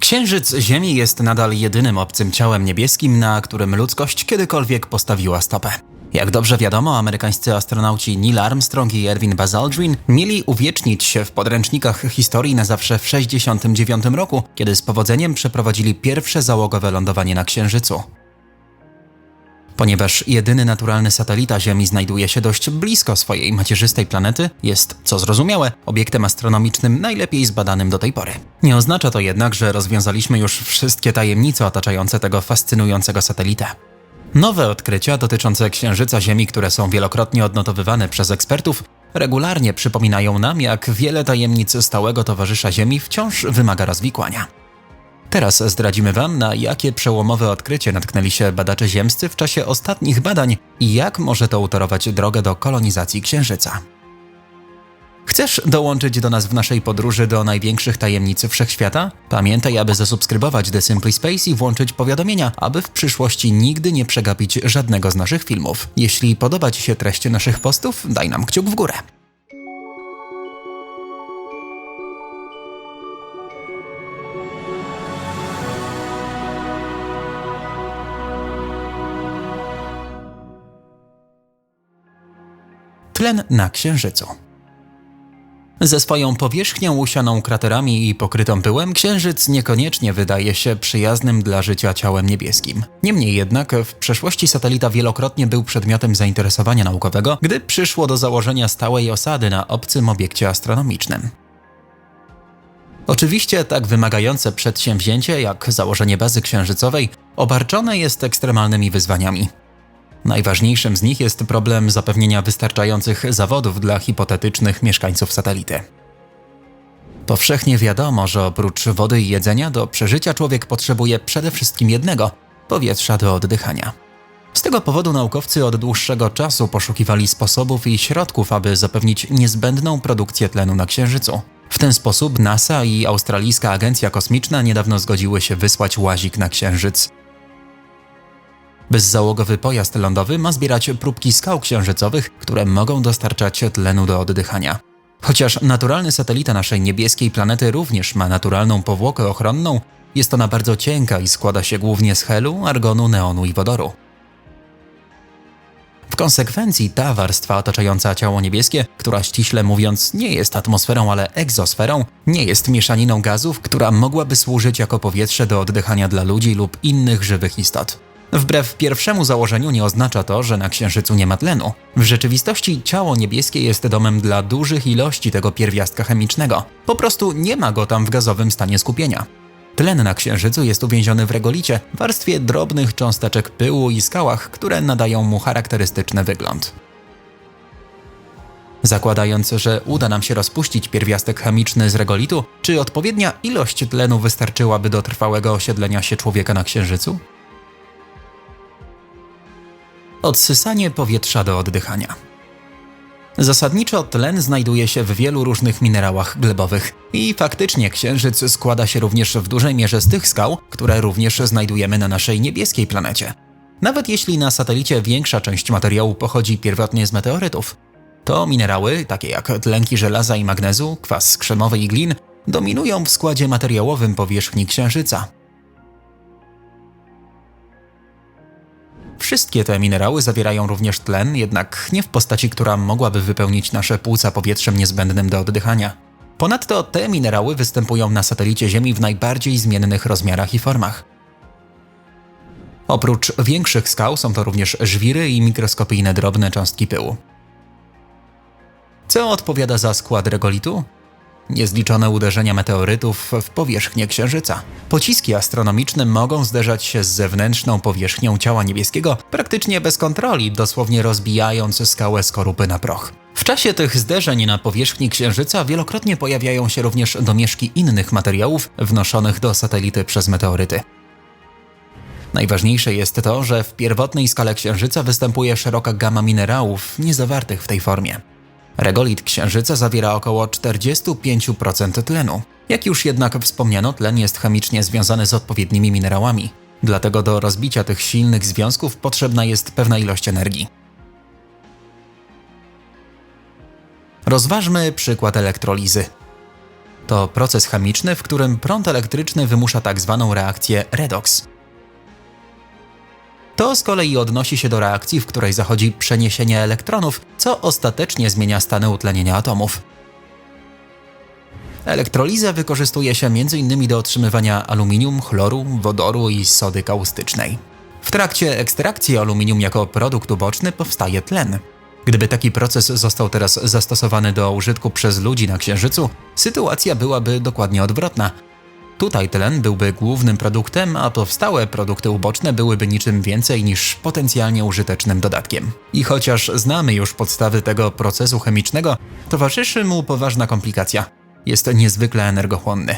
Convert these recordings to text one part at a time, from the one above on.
Księżyc Ziemi jest nadal jedynym obcym ciałem niebieskim, na którym ludzkość kiedykolwiek postawiła stopę. Jak dobrze wiadomo, amerykańscy astronauci Neil Armstrong i Erwin Buzz Aldrin mieli uwiecznić się w podręcznikach historii na zawsze w 1969 roku, kiedy z powodzeniem przeprowadzili pierwsze załogowe lądowanie na Księżycu. Ponieważ jedyny naturalny satelita Ziemi znajduje się dość blisko swojej macierzystej planety, jest, co zrozumiałe, obiektem astronomicznym najlepiej zbadanym do tej pory. Nie oznacza to jednak, że rozwiązaliśmy już wszystkie tajemnice otaczające tego fascynującego satelitę. Nowe odkrycia dotyczące Księżyca Ziemi, które są wielokrotnie odnotowywane przez ekspertów, regularnie przypominają nam, jak wiele tajemnic stałego towarzysza Ziemi wciąż wymaga rozwikłania. Teraz zdradzimy Wam, na jakie przełomowe odkrycie natknęli się badacze ziemscy w czasie ostatnich badań i jak może to utorować drogę do kolonizacji Księżyca. Chcesz dołączyć do nas w naszej podróży do największych tajemnic wszechświata? Pamiętaj, aby zasubskrybować The Simply Space i włączyć powiadomienia, aby w przyszłości nigdy nie przegapić żadnego z naszych filmów. Jeśli podoba Ci się treść naszych postów, daj nam kciuk w górę. Tlen na Księżycu. Ze swoją powierzchnią usianą kraterami i pokrytą pyłem, Księżyc niekoniecznie wydaje się przyjaznym dla życia ciałem niebieskim. Niemniej jednak w przeszłości satelita wielokrotnie był przedmiotem zainteresowania naukowego, gdy przyszło do założenia stałej osady na obcym obiekcie astronomicznym. Oczywiście tak wymagające przedsięwzięcie jak założenie bazy księżycowej obarczone jest ekstremalnymi wyzwaniami. Najważniejszym z nich jest problem zapewnienia wystarczających zawodów dla hipotetycznych mieszkańców satelity. Powszechnie wiadomo, że oprócz wody i jedzenia do przeżycia człowiek potrzebuje przede wszystkim jednego powietrza do oddychania. Z tego powodu naukowcy od dłuższego czasu poszukiwali sposobów i środków, aby zapewnić niezbędną produkcję tlenu na Księżycu. W ten sposób NASA i Australijska Agencja Kosmiczna niedawno zgodziły się wysłać łazik na Księżyc. Bezzałogowy pojazd lądowy ma zbierać próbki skał księżycowych, które mogą dostarczać tlenu do oddychania. Chociaż naturalny satelita naszej niebieskiej planety również ma naturalną powłokę ochronną, jest ona bardzo cienka i składa się głównie z helu, argonu, neonu i wodoru. W konsekwencji ta warstwa otaczająca ciało niebieskie, która ściśle mówiąc nie jest atmosferą, ale egzosferą, nie jest mieszaniną gazów, która mogłaby służyć jako powietrze do oddychania dla ludzi lub innych żywych istot. Wbrew pierwszemu założeniu nie oznacza to, że na Księżycu nie ma tlenu. W rzeczywistości ciało niebieskie jest domem dla dużych ilości tego pierwiastka chemicznego. Po prostu nie ma go tam w gazowym stanie skupienia. Tlen na Księżycu jest uwięziony w regolicie, warstwie drobnych cząsteczek pyłu i skałach, które nadają mu charakterystyczny wygląd. Zakładając, że uda nam się rozpuścić pierwiastek chemiczny z regolitu, czy odpowiednia ilość tlenu wystarczyłaby do trwałego osiedlenia się człowieka na Księżycu? Odsysanie powietrza do oddychania. Zasadniczo tlen znajduje się w wielu różnych minerałach glebowych i faktycznie Księżyc składa się również w dużej mierze z tych skał, które również znajdujemy na naszej niebieskiej planecie. Nawet jeśli na satelicie większa część materiału pochodzi pierwotnie z meteorytów, to minerały, takie jak tlenki żelaza i magnezu, kwas krzemowy i glin, dominują w składzie materiałowym powierzchni Księżyca. Wszystkie te minerały zawierają również tlen, jednak nie w postaci, która mogłaby wypełnić nasze płuca powietrzem niezbędnym do oddychania. Ponadto te minerały występują na satelicie Ziemi w najbardziej zmiennych rozmiarach i formach. Oprócz większych skał są to również żwiry i mikroskopijne drobne cząstki pyłu. Co odpowiada za skład regolitu? Niezliczone uderzenia meteorytów w powierzchnię Księżyca. Pociski astronomiczne mogą zderzać się z zewnętrzną powierzchnią ciała niebieskiego praktycznie bez kontroli, dosłownie rozbijając skałę skorupy na proch. W czasie tych zderzeń na powierzchni Księżyca wielokrotnie pojawiają się również domieszki innych materiałów wnoszonych do satelity przez meteoryty. Najważniejsze jest to, że w pierwotnej skale Księżyca występuje szeroka gama minerałów niezawartych w tej formie. Regolit Księżyca zawiera około 45% tlenu. Jak już jednak wspomniano, tlen jest chemicznie związany z odpowiednimi minerałami. Dlatego do rozbicia tych silnych związków potrzebna jest pewna ilość energii. Rozważmy przykład elektrolizy. To proces chemiczny, w którym prąd elektryczny wymusza tak zwaną reakcję redox. To z kolei odnosi się do reakcji, w której zachodzi przeniesienie elektronów, co ostatecznie zmienia stany utlenienia atomów. Elektrolizę wykorzystuje się m.in. do otrzymywania aluminium, chloru, wodoru i sody kaustycznej. W trakcie ekstrakcji aluminium jako produkt uboczny powstaje tlen. Gdyby taki proces został teraz zastosowany do użytku przez ludzi na Księżycu, sytuacja byłaby dokładnie odwrotna. Tutaj tlen byłby głównym produktem, a powstałe produkty uboczne byłyby niczym więcej niż potencjalnie użytecznym dodatkiem. I chociaż znamy już podstawy tego procesu chemicznego, towarzyszy mu poważna komplikacja. Jest niezwykle energochłonny.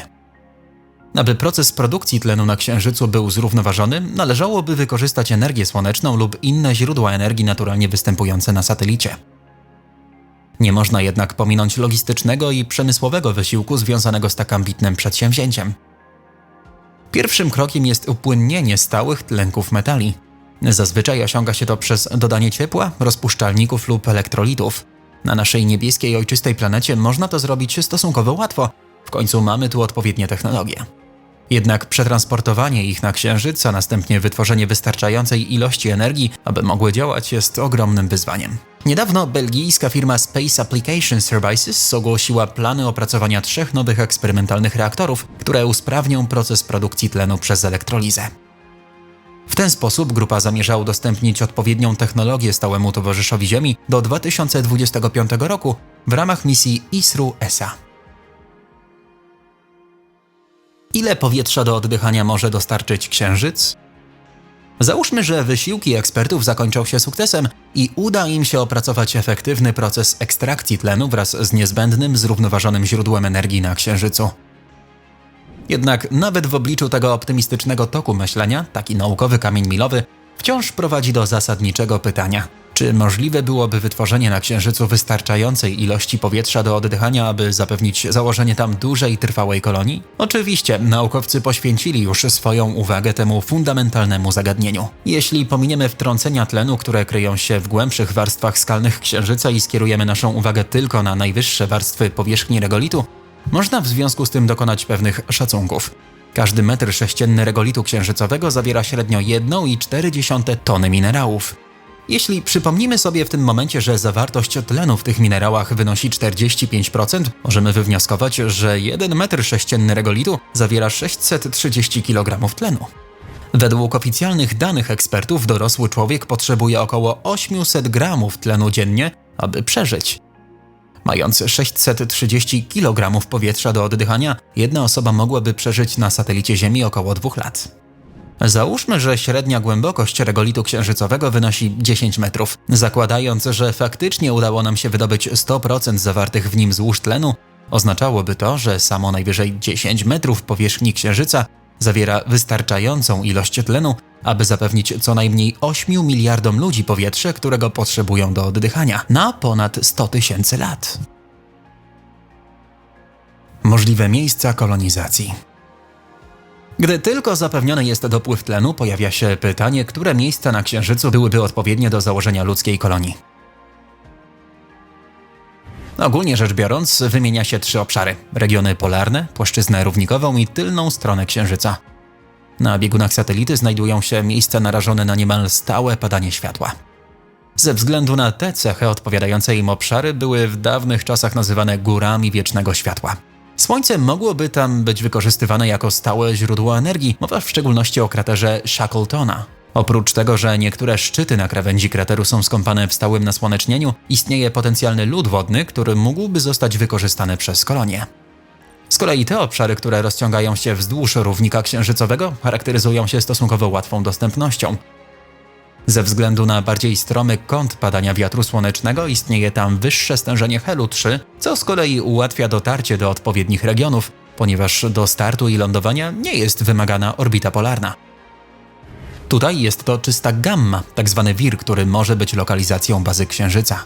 Aby proces produkcji tlenu na Księżycu był zrównoważony, należałoby wykorzystać energię słoneczną lub inne źródła energii naturalnie występujące na satelicie. Nie można jednak pominąć logistycznego i przemysłowego wysiłku związanego z tak ambitnym przedsięwzięciem. Pierwszym krokiem jest upłynnienie stałych tlenków metali. Zazwyczaj osiąga się to przez dodanie ciepła, rozpuszczalników lub elektrolitów. Na naszej niebieskiej ojczystej planecie można to zrobić stosunkowo łatwo, w końcu mamy tu odpowiednie technologie. Jednak przetransportowanie ich na Księżyc, a następnie wytworzenie wystarczającej ilości energii, aby mogły działać, jest ogromnym wyzwaniem. Niedawno belgijska firma Space Application Services ogłosiła plany opracowania trzech nowych eksperymentalnych reaktorów, które usprawnią proces produkcji tlenu przez elektrolizę. W ten sposób grupa zamierza udostępnić odpowiednią technologię stałemu towarzyszowi Ziemi do 2025 roku w ramach misji ISRU-ESA. Ile powietrza do oddychania może dostarczyć Księżyc? Załóżmy, że wysiłki ekspertów zakończą się sukcesem i uda im się opracować efektywny proces ekstrakcji tlenu wraz z niezbędnym, zrównoważonym źródłem energii na Księżycu. Jednak nawet w obliczu tego optymistycznego toku myślenia, taki naukowy kamień milowy wciąż prowadzi do zasadniczego pytania – czy możliwe byłoby wytworzenie na Księżycu wystarczającej ilości powietrza do oddychania, aby zapewnić założenie tam dużej, trwałej kolonii? Oczywiście, naukowcy poświęcili już swoją uwagę temu fundamentalnemu zagadnieniu. Jeśli pominiemy wtrącenia tlenu, które kryją się w głębszych warstwach skalnych Księżyca i skierujemy naszą uwagę tylko na najwyższe warstwy powierzchni regolitu, można w związku z tym dokonać pewnych szacunków. Każdy metr sześcienny regolitu księżycowego zawiera średnio 1,4 tony minerałów. Jeśli przypomnimy sobie w tym momencie, że zawartość tlenu w tych minerałach wynosi 45%, możemy wywnioskować, że 1 metr sześcienny regolitu zawiera 630 kg tlenu. Według oficjalnych danych ekspertów dorosły człowiek potrzebuje około 800 gramów tlenu dziennie, aby przeżyć. Mając 630 kg powietrza do oddychania, jedna osoba mogłaby przeżyć na satelicie Ziemi około 2 lat. Załóżmy, że średnia głębokość regolitu księżycowego wynosi 10 metrów. Zakładając, że faktycznie udało nam się wydobyć 100% zawartych w nim złóż tlenu, oznaczałoby to, że samo najwyżej 10 metrów powierzchni księżyca zawiera wystarczającą ilość tlenu, aby zapewnić co najmniej 8 miliardom ludzi powietrze, którego potrzebują do oddychania na ponad 100 tysięcy lat. Możliwe miejsca kolonizacji. Gdy tylko zapewniony jest dopływ tlenu, pojawia się pytanie, które miejsca na Księżycu byłyby odpowiednie do założenia ludzkiej kolonii. Ogólnie rzecz biorąc, wymienia się trzy obszary: regiony polarne, płaszczyznę równikową i tylną stronę Księżyca. Na biegunach satelity znajdują się miejsca narażone na niemal stałe padanie światła. Ze względu na te cechy odpowiadające im obszary były w dawnych czasach nazywane górami wiecznego światła. Słońce mogłoby tam być wykorzystywane jako stałe źródło energii, mowa w szczególności o kraterze Shackletona. Oprócz tego, że niektóre szczyty na krawędzi krateru są skąpane w stałym nasłonecznieniu, istnieje potencjalny lód wodny, który mógłby zostać wykorzystany przez kolonie. Z kolei te obszary, które rozciągają się wzdłuż równika księżycowego, charakteryzują się stosunkowo łatwą dostępnością. Ze względu na bardziej stromy kąt padania wiatru słonecznego istnieje tam wyższe stężenie helu 3, co z kolei ułatwia dotarcie do odpowiednich regionów, ponieważ do startu i lądowania nie jest wymagana orbita polarna. Tutaj jest to czysta gamma, tzw. Tak wir, który może być lokalizacją bazy Księżyca.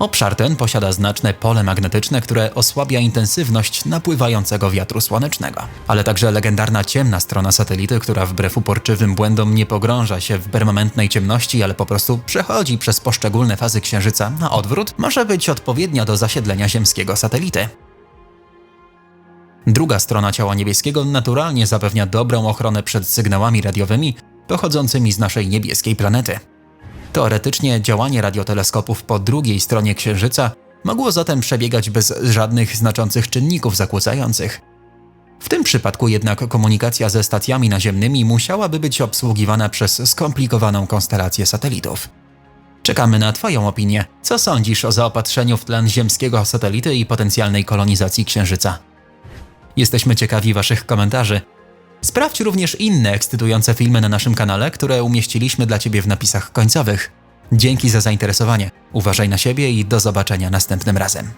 Obszar ten posiada znaczne pole magnetyczne, które osłabia intensywność napływającego wiatru słonecznego. Ale także legendarna ciemna strona satelity, która wbrew uporczywym błędom nie pogrąża się w permanentnej ciemności, ale po prostu przechodzi przez poszczególne fazy Księżyca na odwrót, może być odpowiednia do zasiedlenia ziemskiego satelity. Druga strona ciała niebieskiego naturalnie zapewnia dobrą ochronę przed sygnałami radiowymi pochodzącymi z naszej niebieskiej planety. Teoretycznie działanie radioteleskopów po drugiej stronie Księżyca mogło zatem przebiegać bez żadnych znaczących czynników zakłócających. W tym przypadku jednak komunikacja ze stacjami naziemnymi musiałaby być obsługiwana przez skomplikowaną konstelację satelitów. Czekamy na Twoją opinię. Co sądzisz o zaopatrzeniu w tlen ziemskiego satelity i potencjalnej kolonizacji Księżyca? Jesteśmy ciekawi Waszych komentarzy. Sprawdź również inne ekscytujące filmy na naszym kanale, które umieściliśmy dla Ciebie w napisach końcowych. Dzięki za zainteresowanie. Uważaj na siebie i do zobaczenia następnym razem.